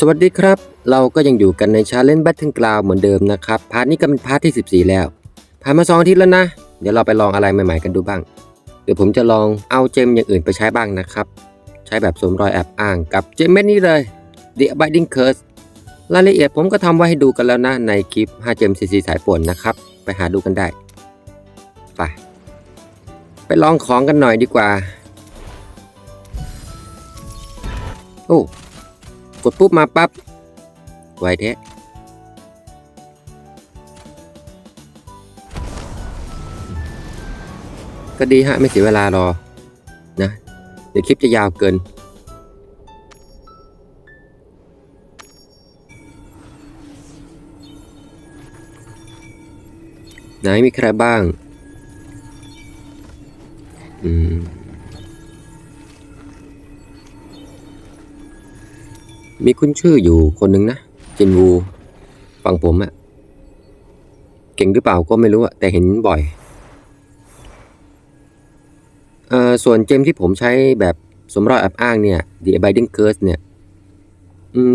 สวัสดีครับ เราก็ยังอยู่กันในชาเลนจ์ Battle Ground เหมือนเดิมนะครับ พาร์ทนี้ก็เป็นพาร์ทที่ 14 แล้ว ผ่านมา2อาทิตย์แล้วนะ เดี๋ยวเราไปลองอะไรใหม่ๆกันดูบ้าง เดี๋ยวผมจะลองเอาเจมอย่างอื่นไปใช้บ้างนะครับ ใช้แบบสวมรอยแอบอ้างกับเจมเม็ดนี้เลย The Abiding Curse รายละเอียดผมก็ทำไว้ให้ดูกันแล้วนะ ในคลิป5เจม CC สายป่วนนะครับ ไปหาดูกันได้ ไป ไปลองของกันหน่อยดีกว่า โอ้ กดปุ๊บมาปั๊บไวแท้ก็ดีฮะ ไม่เสียเวลารอ นะ เดี๋ยวคลิปจะยาวเกิน ไหนมีใครบ้าง มีคุณชื่ออยู่คนหนึ่งนะจินวูฝั่งผมอะเก่งหรือเปล่าก็ไม่รู้อะแต่เห็นบ่อยเอ่อส่วนเจมที่ผมใช้แบบสมรอยแอบอ้างเนี่ย The Abiding Curse เนี่ย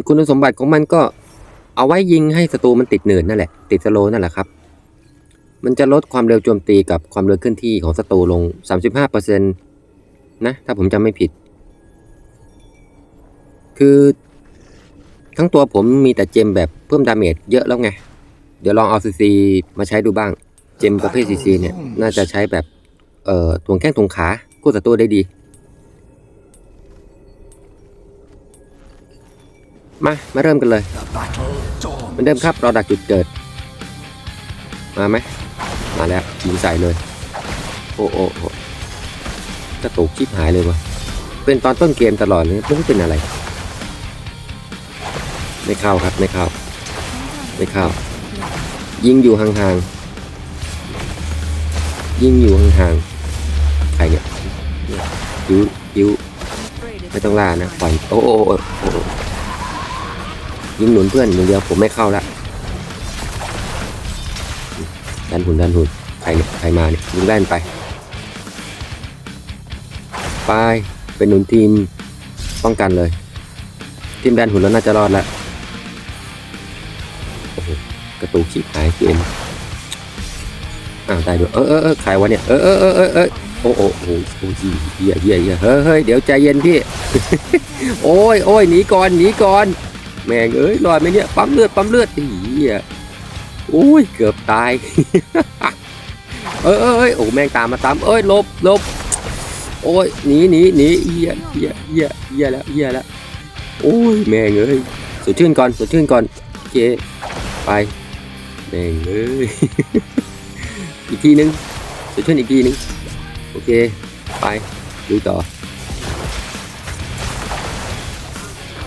คุณสมบัติของมันก็เอาไว้ยิงให้ศัตรูมันติดเนินนั่นแหละ ติดสโลนั่นแหละครับ มันจะลดความเร็วโจมตีกับความเร็วเคลื่อนที่ของศัตรูลง 35%นะ ถ้าผมจำไม่ผิด คือ ทั้งตัวผมมีแต่เจมแบบเพิ่มดาเมจเยอะแล้วไง เดี๋ยวลองเอาซีซีมาใช้ดูบ้าง เจมประเภทซีซีเนี่ยน่าจะใช้แบบ เอ่อทวงแข้งทวงขาคู่ศัตรูได้ดี มา มาเริ่มกันเลยมือนเดิมครับเราดักจุดเกิด มาไหม มาแล้วยิงใส่เลย โอ้โอ้โอ้กระตุกชิบหายเลยวะเป็นตอนต้นเกมตลอดเลยไม่รู้เป็นอะไร ไม่เข้าครับไม่เข้าไม่เข้า ยิงอยู่ห่างๆยิงอยู่ห่างๆใครเนี่ยยิ้วยิ้วไม่ต้องล่านะปล่อยโอ้โอ้ยิงหนุนเพื่อนอย่างเดียวผมไม่เข้าละดันหุ่นดันหุ่นใครเนี่ยใครมาเนี่ยยิงแล่นไปไปเป็นหนุนทีมป้องกันเลยทีมแดนหุ่นแล้วน่าจะรอดแล้วโอ้โหกระ ตุกชิบหายเกมอ้าวตายด้วยเออเออเออใครวะเนี่ยเออเออเออเออโอ้โอ้โอ้โอ้ยเหี้ยเหี้ยเหี้ยเฮ้ยเฮ้ยเดี๋ยวใจเย็นพี่ โอ้ยโอ้ยหนีก่อนหนีก่อน แม่งเอ้ยรอดไหมเนี่ยปั๊มเลือดปั๊มเลือดเหี้ยโอ้ยเกือบตาย เออเออเออโอ้แม่งตามมาตามเอ้ยลบลบโอ้ยหนีหนีหนีเหี้ยเหี้ยเหี้ยเหี้ยแล้วเหี้ยแล้วโอ้ยแม่งเอ้ยสดชื่นก่อนสดชื่นก่อนโอเคไป แม่งเลย อีกทีนึงจะช่วยอีกทีนึง โอเค ไปดูต่อ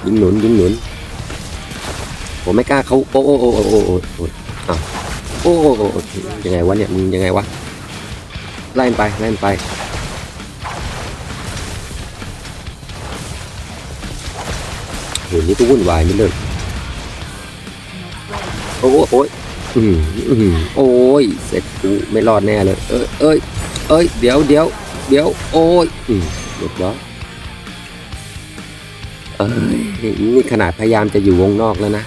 ยิงหนุนยิงหนุน ผมไม่กล้าเขาโอ้โอ้โอ้โอ้โอ้โอ้โอ้โอ้โอ้ยังไงวะเนี่ย มึงยังไงวะ ไล่นไป ไล่นไปโหนี่ก็วุ่นวายไม่เลิกโอ้โอ้ย อืมอืมโอ้ย เสร็จกูไม่รอดแน่เลย เอ้ยเอ้ยเอ้ย เดี๋ยวเดี๋ยวเดี๋ยว โอ้ยอืมเรียบร้อเอ้ยนี่ขนาดพยายามจะอยู่วงนอกแล้วนะ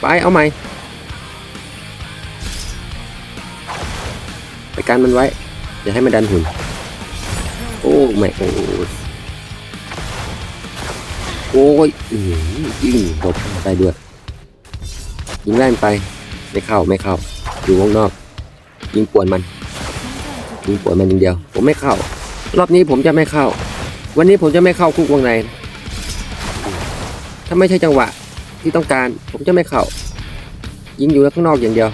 ไปเอาใหม่ไปกันมันไว้ อย่าให้มันดันหุ่น โอ้ไม่โอ้ยโอ้ยอืมยิงหลบได้ด้วย ยิงแล่นไป ไม่เข้าไม่เข้า อยู่วงนอก ยิงป่วนมัน ยิงป่วนมันอย่างเดียว ผมไม่เข้า รอบนี้ผมจะไม่เข้า วันนี้ผมจะไม่เข้าคุกวงใน ถ้าไม่ใช่จังหวะที่ต้องการ ผมจะไม่เข้า ยิงอยู่ข้างนอกอย่างเดียว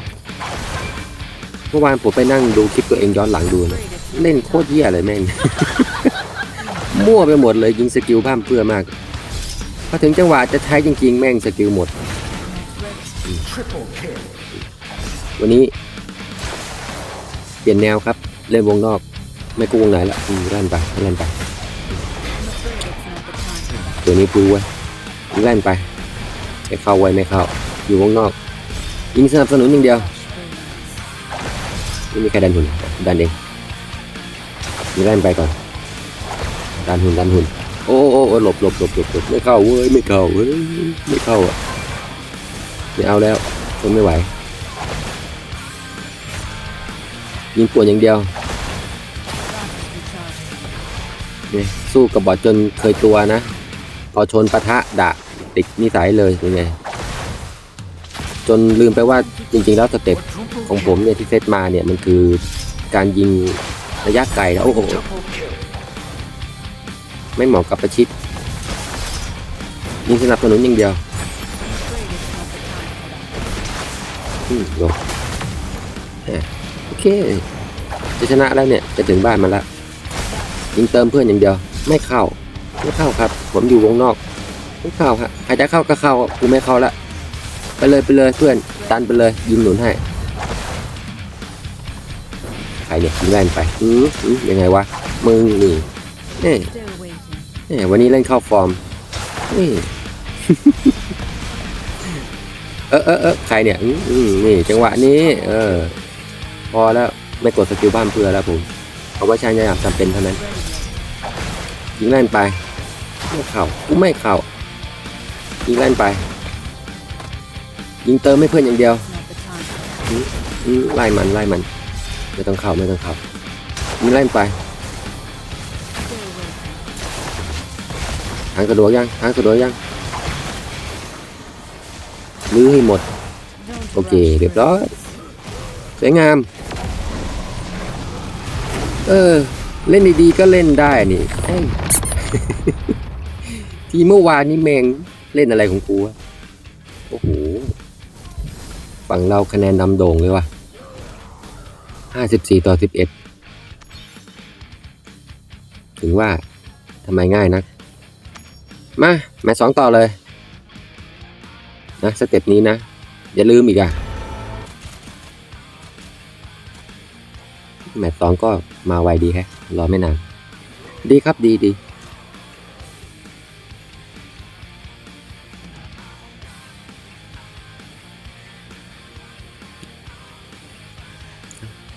เมื่อวานผมไปนั่งดูคลิปตัวเองย้อนหลังดูนะเล่นโคตรเหี้ยเลยแม่ง มั่วไปหมดเลยยิงสกิลพร่ำเพื่อมาก พอถึงจังหวะจะใช้จริงๆ แม่งสกิลหมด วันนี้ เปลี่ยนแนวครับ เล่นวงนอก ไม่กู้วงไหนละอืมเล่นไปเล่นไป ตัวนี้ปูไว้เล่นไปไม่เข้าไว้ไม่เข้า อยู่วงนอก ยิงสนับสนุนอย่างเดียวไม่มีใครดันหุ่นดันเองยิงเล่นไปก่อน ดันหุ่นดันหุ่น โอ้โอ้หลบหลบหลบหลบไม่เข้าเว้ยไม่เข้าเว้ยไม่เข้าอะ ไม่เอาแล้วทนไม่ไหว ยิงปวดอย่างเดียวนี่สู้กับบอดจนเคยตัวนะ พอชนปะทะดะติดนิสัยเลยเป็นไงจนลืมไปว่าจริงๆแล้วสเต็ปของผมเนี่ยที่เซตมาเนี่ยมันคือการยิงระยะไกลแล้วโอ้โหไม่เหมาะกับประชิดยิงสนับสนุนอย่างเดียว อืมลงโอเค จะชนะแล้วเนี่ย จะถึงบ้านมาแล้วยิงเติมเพื่อนอย่างเดียว ไม่เข้า ไม่เข้าครับ ผมอยู่วงนอกไม่เข้าฮะใครจะเข้าก็เข้ากูไม่เข้าละไปเลยไปเลยเพื่อนตันไปเลย ยิงหนุนให้ใครเนี่ยยิงแว่นไปอืออือยังไงวะมึงนี่เน่เน่วันนี้เล่นเข้าฟอร์มนี่ เออเออเออใครเนี่ยอืออือนี่จังหวะนี้ เออ พอแล้วไม่กดสกิลบ้านเพื่อแล้วผมเพราะว่าใช้ยามจำเป็นเท่านั้นยิงแล่นไปไม่เข่ากูไม่เข่ายิงแล่นไป ยิงเติมให้เพื่อนอย่างเดียวไล่มันไล่มันไม่ต้องเข่าไม่ต้องเข่ายิงแล่นไปทางสะดวกยังทางสะดวกยัง ลื้อให้หมด โอเค เรียบร้อย สวยงาม เออ เล่นดีๆก็เล่นได้นี่ทีเมื่อวานนี้แมงเล่นอะไรของกูโอ้โห ฝั่งเราคะแนนนำโด่งเลยว่ะห้าสิบสี่ต่อสิบเอ็ดถึงว่าทำไมง่ายนัก มา แมตสองต่อเลย นะสเต็ปนี้นะ อย่าลืมอีกอะแมตช์สองก็มาไวดีแฮะ รอไม่นาน ดีครับดีดี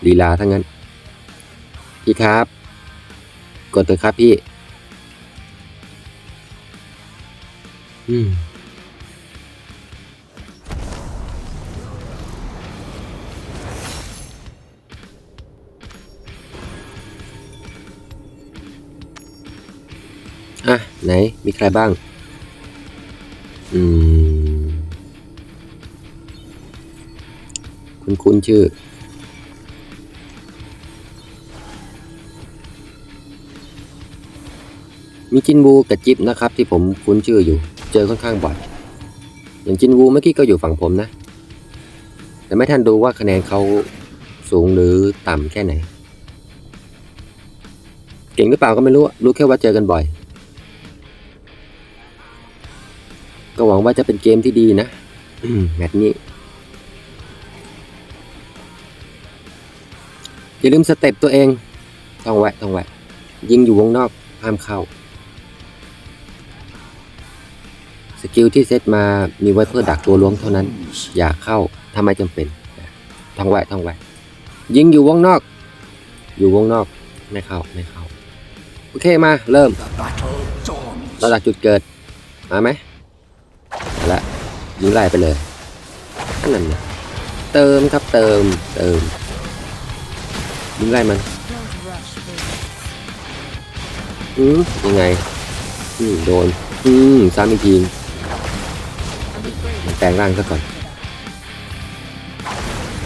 ลีลาทั้งนั้น พี่ครับ กดเถอะครับพี่ อืม ไหน มีใครบ้าง อืม คุณคุณชื่อ มีจินวูกับจิ๊บนะครับ ที่ผมคุ้นชื่ออยู่ เจอค่อนข้างบ่อย อย่างจินวูเมื่อกี้ก็อยู่ฝั่งผมนะ แต่ไม่ทันดูว่าคะแนนเขาสูงหรือต่ำแค่ไหน เก่งหรือเปล่าก็ไม่รู้ รู้แค่ว่าเจอกันบ่อย ก็หวังว่าจะเป็นเกมที่ดีนะอืมแมตช์นี้ อย่าลืมสเต็ปตัวเอง ต้องแวะต้องแวะยิงอยู่วงนอกห้ามเข้า สกิลที่เซตมามีไว้เพื่อดักตัวล้วงเท่านั้น อย่าเข้าถ้าไม่จำเป็นท่องแวะท่องแวะยิงอยู่วงนอก อยู่วงนอกไม่เข้าไม่เข้า โอเคมาเริ่มเราดักจุดเกิด มาไหม ละยิงไล่ไปเลยนนั้นนะเติมครับเติมเติมยิงไล่มันอืมยังไงอืมโดนอืมซ้ำอีกทีมันแปลงร่างซะก่อน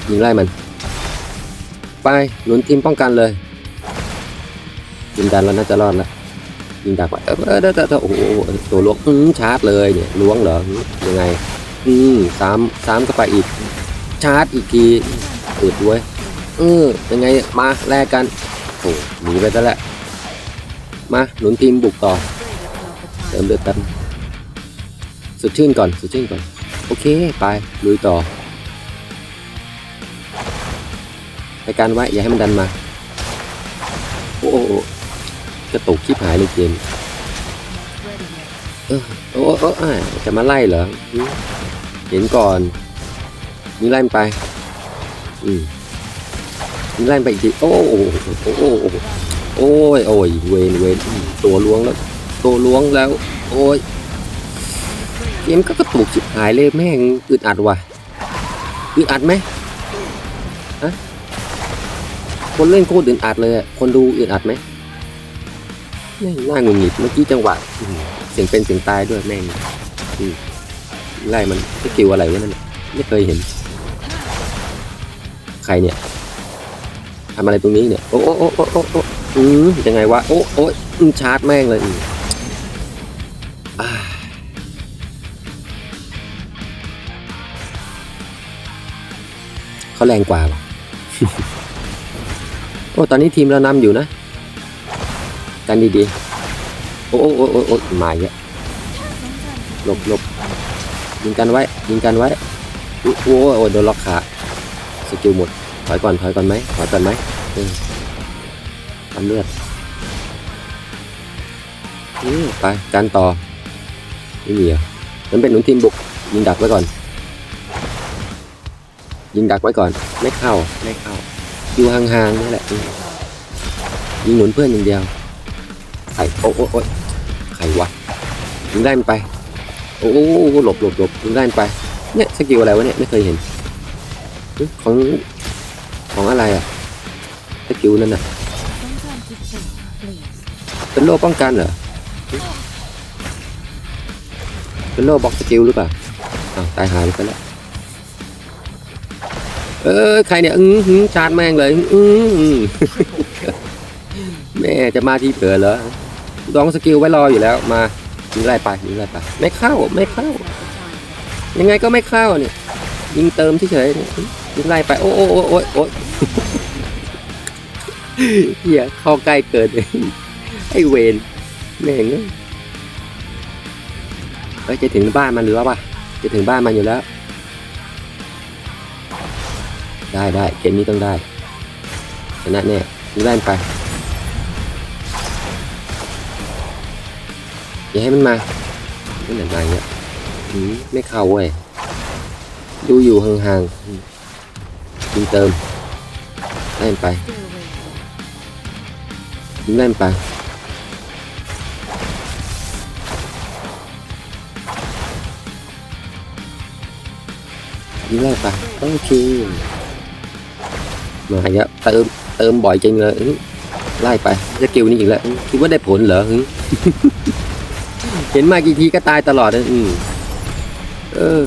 ยิงไล่มัน ไปหนุนทีมป้องกันเลยทีมดันแล้วน่าจะรอดแล้ว ยิงดักไว้เออเออเออเอโอ้โหตัวล้วงอืมชาร์จเลยเนี่ยล้วงเหรอยังไงอืมสามสามก็ไปอีก ชาร์จอีกทีเปิดด้วยเออยังไงมาแลกกันโอ้หนีไปซะแล้วมาหนุนทีมบุกต่อเติมเลือดกันสดชื่นก่อนสดชื่นก่อน โอเค ไปลุยต่อไปการไว้อย่าให้มันดันมา กระตุกขี้หายเลยเกมเออโอ้โอ้อ่าจะมาไล่เหรอ เห็นก่อนยิงไล่ไป อืมยิงไล่ไปอีกทีโอ้โหโอ้โหโอ้โอ้ยโอ้ยเวนเวนตัวล้วงแล้ว ตัวล้วงแล้ว โอ้ยเกมก็กระตุกชิบหายเลยแม่งอึดอัดว่ะอึดอัดไหมฮะคนเล่นโคตรอึดอัดเลยคนดูอึดอัดไหม แม่งน่าหงุดหงิดเมื่อกี้จังหวะอื้อหือเสียงเป็นเสียงตายด้วยแม่งอืมไล่มันสกิลอะไรวะนั่นน่ะไม่เคยเห็น ใครเนี่ยทำอะไรตรงนี้เนี่ย โอ้โอ้โอ้โอ้โอ้โอ้อืมยังไงวะ โอ้โอ้อืมชาร์จแม่งเลยอืมอ่าเขาแรงกว่าว่ะ โอ้ ตอนนี้ทีมเรานำอยู่นะ กันดีๆ โอ้โอ้โอ้โอ้โอ้มาเยอะหลบหลบยิงกันไว้ยิงกันไว้อุ๊ยโอ้โอ้โดนล็อกขาสกิลหมดถอยก่อนถอยก่อนไหมถอยก่อนไหมออทำเลือดอืมไปการต่อไม่มีอะมันเป็นหนุนทีมบุกยิงดักไว้ก่อน ยิงดักไว้ก่อนไม่เข้าไม่เข้าอยู่ห่างๆนี่แหละมยิงหนุนเพื่อนอย่างเดียว รโอ้โอ้โอ้ยใครวะยิงได้มันไป โอ้โหลบหลบหลบยิงได้มันไป เนี่ยสกิลอะไรวะเนี่ยไม่เคยเห็น ของของอะไรอะสกิลนั่นน่ะเป็นโล่ป้องกันเหรอเป็นโล่บล็อกสกิลหรือเปล่าอ้าวตายหายไปแล้วเออใครเนี่ย อือหือชาร์จแม่งเลย อือหือแม่จะมาที่เผื่อเหรอ ดองสกิลไว้รออยู่แล้วมายิงไล่ไปยิงไล่ไปไม่เข้าไม่เข้า ยังไงก็ไม่เข้าเนี่ยยิงเติมเฉยๆเนี่ยยิงไล่ไปโอ้โอ้โอ้โอ้โอ้เฮียเข้าใกล้เกินเลยไอ้เวนแม่งเอ้ยเจะถึงบ้านมันหรือว่าจะถึงบ้านมันอยู่แล้ว ได้ได้เกมนี้ต้องได้ชนะแน่ยิงไล่ไป อย่าให้มันมาไม่เหมือนมาเงี้ยอืมไม่เข้าเว้ยดูอยู่ห่างๆอืมยิงเติมไล่มันไปยิงไล่มันไปยิงไล่ไปโอเคมาอีกแล้วเติมเติมบ่อยจริงเลยไล่ไปสกิลนี่อีกแล้วคิดว่าได้ผลเหรออื้อ เห็นมากี่ทีก็ตายตลอดเลยอืมเออ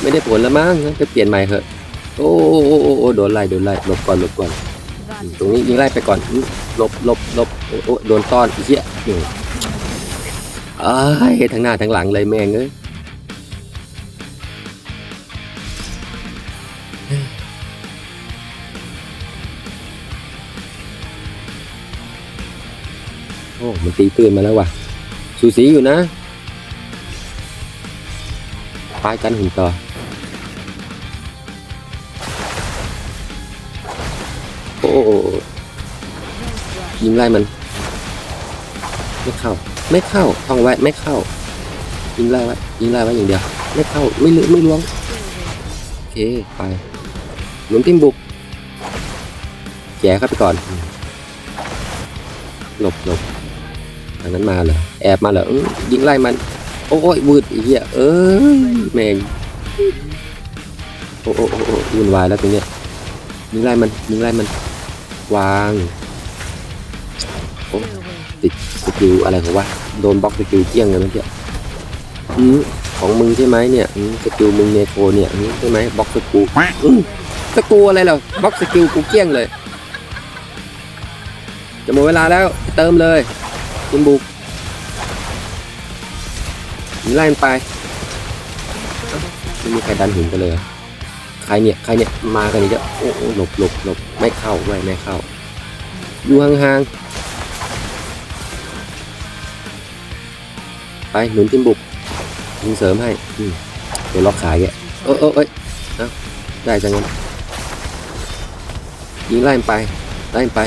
ไม่ได้ผลแล้วมั้งจะเปลี่ยนใหม่เถอะ โอ้โอ้โอ้โอ้โดนไล่โดนไล่หลบก่อนหลบก่อน ตรงนี้ยิงไล่ไปก่อนหลบหลบหลบโอ้โดนต้อนไอ้เหี้ยอืมเอ้ยทั้งหน้าทั้งหลังเลยแม่งเอ้ยโอ้ มันตีตื่นมาแล้วว่ะ สูสีอยู่นะปลายกันหุ่นต่อโอ้ยิงไล่มัน ไม่เข้า ไม่เข้าท่องไว้ไม่เข้า ยิงไล่ไว้ยิงไล่ไว้อย่างเดียว ไม่เข้า ไม่ลึไม่ล้วง โอเค ไปหนุนทิมบุก แย่เข้าไปก่อน หลบหลบทางนั้นมาเหรอ แอบมาเหรอยิงไล่มัน โอ้ยวืดอ้เหี้ยเอ้ยแม่งโอ้โอ้โอ้วุ่นวายแล้วตรงเนี้ยยิงไล่มันยิงไล่มัน วางติดสกิลอะไรของวะโดนบล็อกสกิลเกี้ยงเลยเมื่อกี้อืมของมึงใช่ไหมเนี่ยสกิลมึงเนโคเนี่ยใช่ไหมบล็อกสกิลสกิลอะไรเหรอบล็อกสกิลกูเกี้ยงเลยจะหมดเวลาแล้วเติมเลยคุณบุก ไล่มันไปไม่มีใครดันหินกันเลย ใครเนี่ย ใครเนี่ย มากันอีกแล้วโอ้โอ้หลบหลบหลบไม่เข้าไม่ไม่เข้า อยู่ห่างๆ ไปหนุนทีมบุกยิงเสริมให้อืเดี๋ยวล็อกขายแกเออเออเอ้ยได้จังงั้นยิงไล่ไป ไล่ไป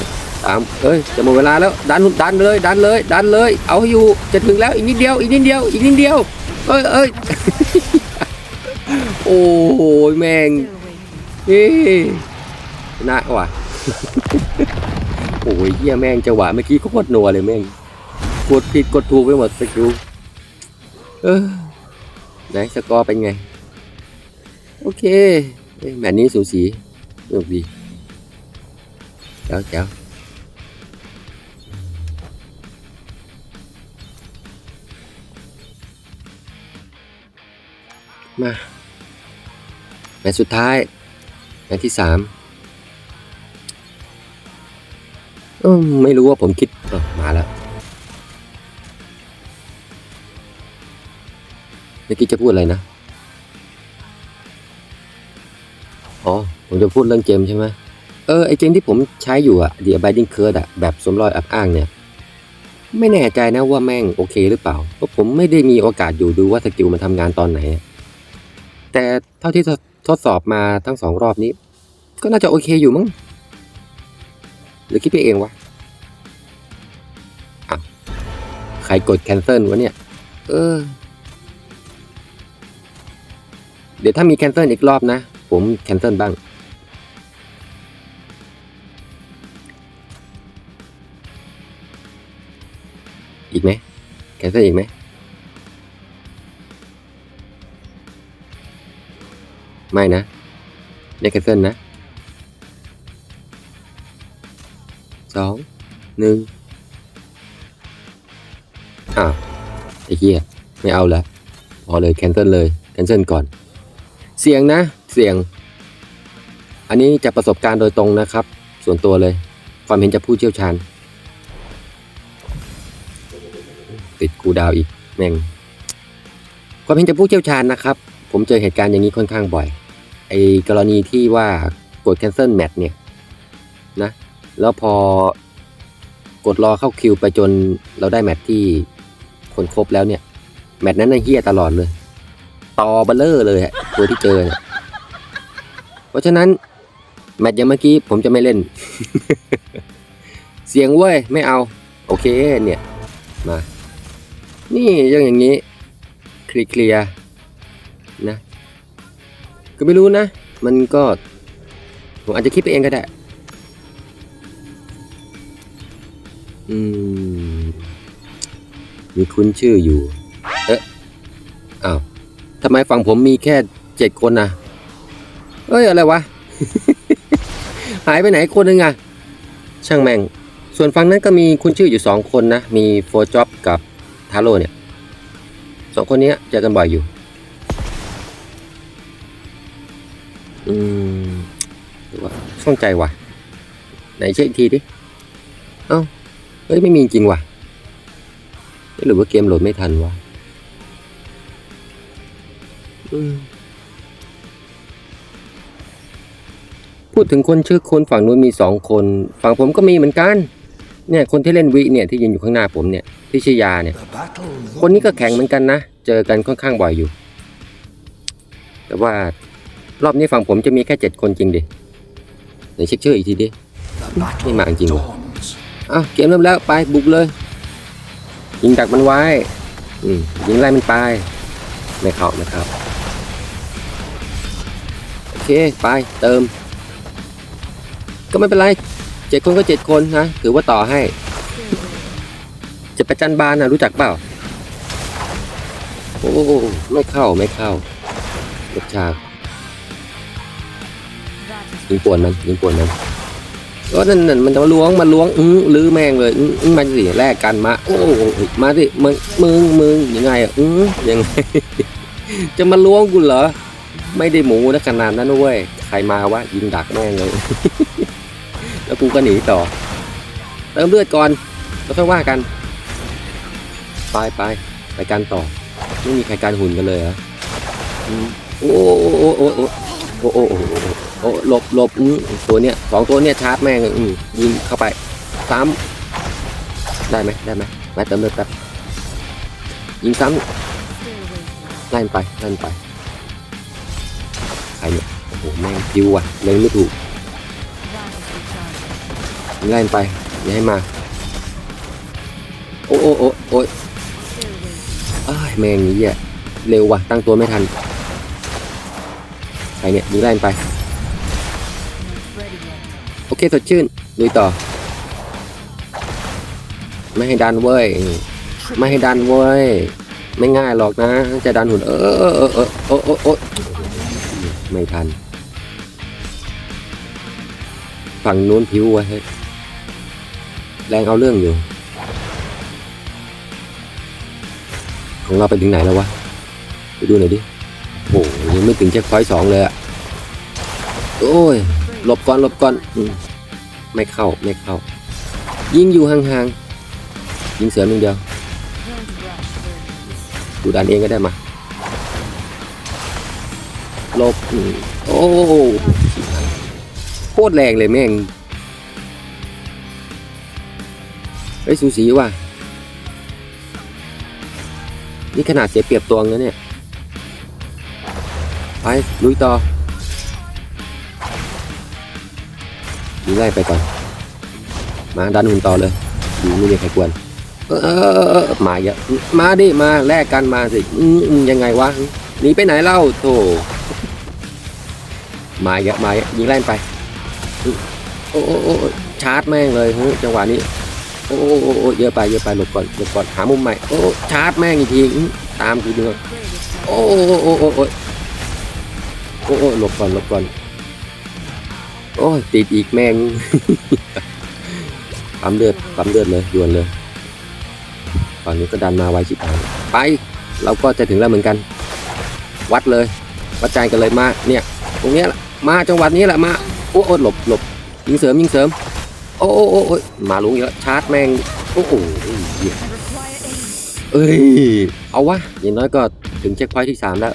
ตามเอ้ยจะหมดเวลาแล้วดันดันเลยดันเลย ดันเลย เอาให้อยู่จะถึงแล้วอีกนิดเดียวอีกนิดเดียวอีกนิดเดียวเอ้ยเอ้ยโอ้โหแม่งเฮ้นะว่ะโอ้ยเฮียแม่งจังหวะเมื่อกี้โคตรนัวเลยแม่งกดผิดกดถูกไปหมดสกิลเออไหนสกอร์เป็นไง โอเคแมตช์นี้สูสีสนุกดีเจ้าเจ้า มาแมตช์สุดท้ายแมตช์ที่สามไม่รู้ว่าผมคิดออมาแล้วเมื่อกี้จะพูดอะไรนะ อ๋อ ผมจะพูดเรื่องเกมใช่ไหมเออ ไอเกมที่ผมใช้อยู่อะ The Abiding Curse อะแบบสมรอยอับอ้างเนี่ย ไม่แน่ใจนะว่าแม่งโอเคหรือเปล่า เพราะผมไม่ได้มีโอกาสอยู่ดูว่าสกิลมันทำงานตอนไหน แต่เท่าที่ทดสอบมาทั้งสองรอบนี้ ก็น่าจะโอเคอยู่มั้งหรือคิดไปเองวะอะใครกด cancel วะเนี่ย เออ เดี๋ยวถ้ามี cancel อีกรอบนะ ผมแคนเซิลบ้าง อีกไหมแคนเซิลอีกไหม ไม่นะไม่แคนเซิลนะสองหนึ่งอ้าวไอ้เหี้ยไม่เอาละพอเลยแคนเซิลเลยแคนเซิลก่อน เสียงนะ เสียง อันนี้จากประสบการณ์โดยตรงนะครับ ส่วนตัวเลย ความเห็นจากผู้เชี่ยวชาญ ติดกูดาวอีกแม่งความเห็นจากผู้เชี่ยวชาญนะครับ ผมเจอเหตุการณ์อย่างนี้ค่อนข้างบ่อย ไอ้กรณีที่ว่ากด cancel match เนี่ยนะแล้วพอกดรอเข้าคิวไปจนเราได้แมตช์ที่คนครบแล้วเนี่ย แมตช์นั้นน่ะเฮี้ยตลอดเลยต่อเบลเลอร์เลยอะตัวที่เจอเนี่ยเพราะฉะนั้น แมตช์อย่างเมื่อกี้ผมจะไม่เล่น เสียงเว้ย ไม่เอา โอเคเนี่ย มา นี่ยังอย่างนี้ เคลียร์นะ ก็ไม่รู้นะ มันก็ ผมอาจจะคิดไปเองก็ได้ อืม มีคุ้นชื่ออยู่ เอ๊ะ อ้าวทำไมฝั่งผมมีแค่เจ็ดคนนะเอ้ย อะไรวะ หายไปไหนคนหนึ่งอะช่างแม่ง ส่วนฝั่งนั้นก็มีคุณชื่ออยู่สองคนนะ มีโฟจ็อบกับทาโร่เนี่ย สองคนนี้เจอกันบ่อยอยู่ อืมว่าข้องใจว่ะ ไหนเช็คอีกทีดิ เอ้า เฮ้ย ไม่มีจริงว่ะ หรือว่าเกมโหลดไม่ทันวะอืมพูดถึงคนชื่อคนฝั่งนู้นมีสองคน ฝั่งผมก็มีเหมือนกัน เนี่ยคนที่เล่นวิเนี่ยที่ยืนอยู่ข้างหน้าผมเนี่ยที่ชยาเนี่ย คนนี้ก็แข็งเหมือนกันนะ เจอกันค่อนข้างบ่อยอยู่ แต่ว่า รอบนี้ฝั่งผมจะมีแค่เจ็ดคนจริงดิไหนเช็คชื่ออีกทีดิ The battle นี่มาจริงว่ะอะเกมเริ่มแล้วไปบุกเลย ยิงดักมันไว้อืมยิงไล่มันไปไม่เข้านะครับโอเคไปเติม ก็ไม่เป็นไรเจ็ดคนก็เจ็ดคนนะถือว่าต่อให้ จะประจันบานนะรู้จักเปล่าโอ้ไม่เข้าไม่เข้าลูกชาก ยิงปวนมันยิงปวนมันก็นั่นนั่นมันจะมาล้วงมาล้วงอื้อลื้อแม่งเลยอื้อมาสิแลกกันมาโอ้มาสิมึงมึงมึงยังไงอะอื้อยังไงจะมาล้วงกูเหรอไม่ได้หมูนะขนาดนั้นเว้ยใครมาวะยิงดักแม่งเลยแล้วกูก็หนีต่อเติมเลือดก่อนแล้วค่อยว่ากันไปไปไปกันต่อไม่มีใครการหุ่นกันเลยเหรอโอ้โอ้โอ้โอ้โอ้โอ้โอ้ อ้โอ้หลบหลบอืมตัวเนี้ยสองตัวเนี้ยชาร์จแม่งยอืมยิงเข้าไปซ้ำได้ไหมได้ไหมมาเติมเลือดแป๊บยิงซ้ำไล่ไปไล่ไปใครเนี่ยโอ้โหแม่งพิวอะเล็งไม่ถูกไล่ไปอย่าให้มาโอ้โอ้โอ้โอ้ยอ้ายแม่งนี้อะเร็วว่ะตั้งตัวไม่ทันใครเนี่ยยิงไล่ไป โอเคสดชื่นลุยต่อ ไม่ให้ดันเว้ย ไม่ให้ดันเว้ย ไม่ง่ายหรอกนะ จะดันหุ่น เออเออเออเออเออเออเออไม่ทัน ฝั่งนู้นผิวไว้แรงเอาเรื่องอยู่ ของเราไปถึงไหนแล้ววะ ไปดูหน่อยดิ โอ้โหยังไม่ถึงเช็คพอยต์สองเลยอะโอ้ย หลบก่อนหลบก่อนอมไม่เข้าไม่เข้า ยิงอยู่ห่างๆ ยิงเสือหนึ่งเดียว ดูดันเองก็ได้มาหลบอืมโอ้โหโคตรแรงเลยแม่งเฮ้ยสูสีว่ะ นี่ขนาดเสียเปรียบตัวแล้วเนี่ย ไปลุยต่อ ดูไล่ไปก่อน มาดันหุ่นต่อเลยดูไม่ได้ใครกวน เออมาเยอะมาดิมาแลกกันมาสิยังไงวะหนีไปไหนเล่าโถมาเยอะมาเยอะยิงแล่ไปโอ้โอ้ชาร์จแม่งเลยจังหวะนี้โอ้โอเยอะไปเยอะไปหลบก่อนหลบก่อนหามุมใหม่โอ้ชาร์จแม่งอีกทีตามกูเดือโอ้โอ้โอ้โอ้โอ้หลบก่อนหลบก่อน โอ้ยติดอีกแม่ง ปั๊มเลือดปั๊มเลือดเลยด่วนเลยฝั่งนี้ก็ดันมาไวชิบหายไป เราก็จะถึงแล้วเหมือนกัน วัดเลย วัดใจกันเลยมาเนี่ย ตรงเนี้ยมาจังหวัดนี้แหละมาโอ้โอ้หลบหลบยิงเสริมยิงเสริม โอ้โอ้โอ้มาลุงเยอะชาร์จแม่งโอ้โหเอ้ยเอาวะอย่างน้อยก็ถึงเช็คพอยท์ที่สามแล้ว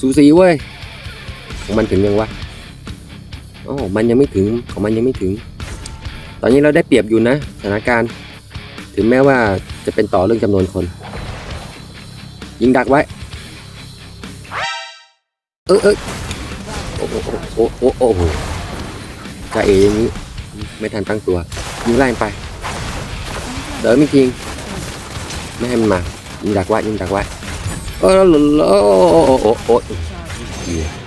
สูสีเว้ย มันถึงยังวะ อ๋อมันยังไม่ถึงของมันยังไม่ถึง ตอนนี้เราได้เปรียบอยู่นะสถานการณ์ ถึงแม้ว่าจะเป็นต่อเรื่องจำนวนคน ยิงดักไว้ เออเออโอ้โหโอ้โหโอ้โหโอ้โหจเออย่างนี้ ไม่ทันตั้งตัว ยิงไล่ไป เดินไม่ทิ้งไม่ให้มันมายิงดักไว้ยิงดักไว้โอ้โหโอ้โหโอ้โห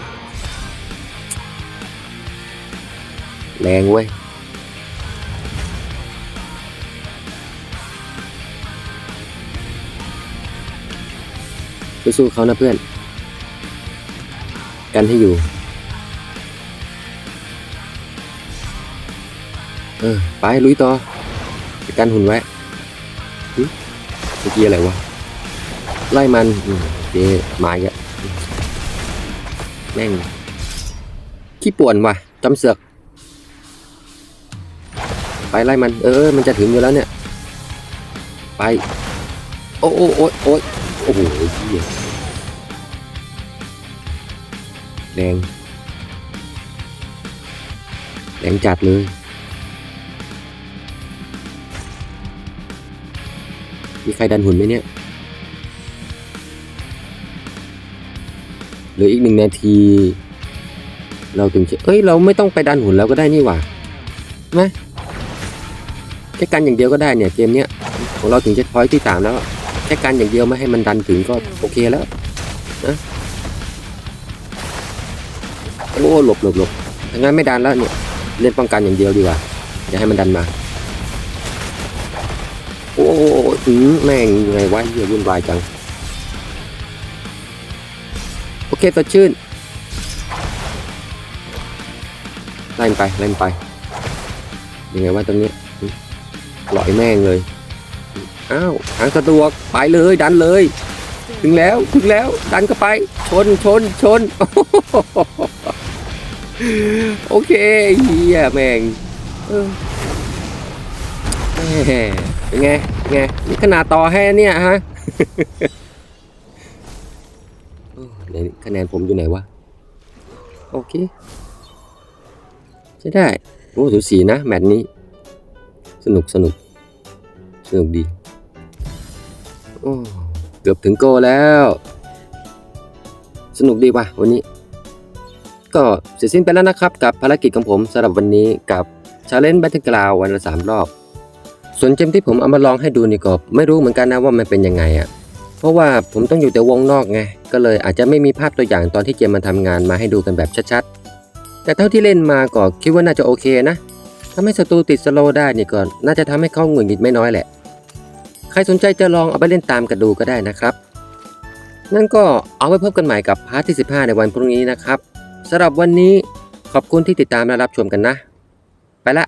แรงเว้ยไปสู้เขานะเพื่อน กันให้อยู่ เออ ไปลุยต่อไปกันหุ่นไว้เมื่อกี้อะไรวะ ไล่มันอืมโอเคมาอีกแล้วแม่งขี้ป่วนว่ะจำเสือก ไปไล่มัน เออ มันจะถึงอยู่แล้วเนี่ย ไป โอ้โอ้โอ้โอ้โอ้โหเหี้ยแรงแรงจัดเลย มีใครดันหุ่นไหมเนี่ยเหลืออีกหนึ่งนาที เราถึงจะเอ้ย เราไม่ต้องไปดันหุ่นแล้วก็ได้นี่หว่าไหม แค่กันอย่างเดียวก็ได้เนี่ยเกมเนี้ยของเราถึงเช็คพอยท์ที่สามแล้วแค่กันอย่างเดียวไม่ให้มันดันถึงก็โอเคแล้วนะโอ้หลบหลบหลบถ้างั้นไม่ดันแล้วเนี่ยเล่นป้องกันอย่างเดียวดีกว่าอย่าให้มันดันมา โอ้โหอืมแม่งยังไงวะเหี้ยวุ่นวายจัง โอเคสดชื่นไล่นไปไล่นไปยังไงวะตรงนี้ ปล่อยแม่งเลย อ้าวทางสะดวกไปเลยดันเลย ถึงแล้วถึงแล้วดันก็ไป ชนชนชน โอเคเฮียแม่งเออแหม่เป็นไงเป็นไงนี่ขนาดต่อให้เนี่ยฮะโอ้ไหนคะแนนผมอยู่ไหนวะ โอเคใช่ได้โอ้สูสีนะแมตช์นี้ สนุกสนุกสนุกดีโอ้เกือบถึงโกแล้ว สนุกดีป่ะวันนี้ ก็เสร็จสิ้นไปแล้วนะครับ กับภารกิจของผมสำหรับวันนี้กับ Challenge Battleground วันละสามรอบ ส่วนเกมที่ผมเอามาลองให้ดูนี่ก็ไม่รู้เหมือนกันนะว่ามันเป็นยังไงอะ่ะเพราะว่าผมต้องอยู่แต่วงนอกไงก็เลยอาจจะไม่มีภาพตัวอย่างตอนที่เกมมันทำงานมาให้ดูกันแบบชัดๆแต่เท่าที่เล่นมาก็คิดว่าน่าจะโอเคนะ ทำให้ศัตรูติดสโลได้นี่ก่อน น่าจะทำให้เขาหงุดหงิดไม่น้อยแหละ ใครสนใจจะลองเอาไปเล่นตามกันดูก็ได้นะครับ นั่นก็เอาไว้พบกันใหม่กับพาร์ทที่ 15 ในวันพรุ่งนี้นะครับสำหรับวันนี้ขอบคุณที่ติดตามและรับชมกันนะ ไปละ